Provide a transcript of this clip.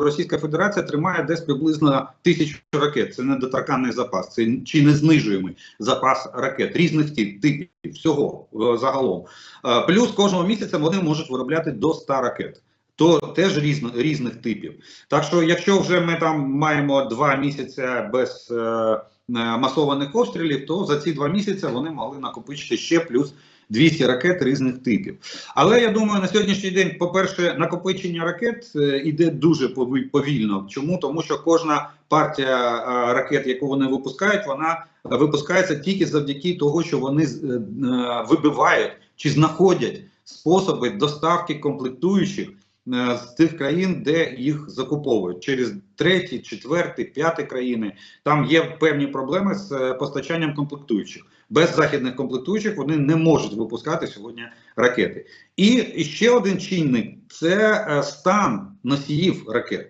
Російська Федерація тримає десь приблизно тисячу ракет. Це недоторканний запас, це чи не знижуємо запас ракет різних типів всього е, загалом. Е, Плюс кожного місяця вони можуть виробляти до 100 ракет. То теж різно, різних типів. Так що, якщо вже ми там маємо два місяці без е, е, масованих обстрілів, то за ці два місяці вони могли накопичити ще плюс 200 ракет різних типів. Але я думаю, на сьогоднішній день, по-перше, накопичення ракет е, іде дуже пові- повільно. Чому? Тому що кожна партія е, ракет, яку вони випускають, вона випускається тільки завдяки того, що вони вибивають чи знаходять способи доставки комплектуючих з тих країн, де їх закуповують через треті, четверті, п'яті країни. Там є певні проблеми з е, постачанням комплектуючих. Без західних комплектуючих вони не можуть випускати сьогодні ракети. І ще один чинник це е, стан носіїв ракет.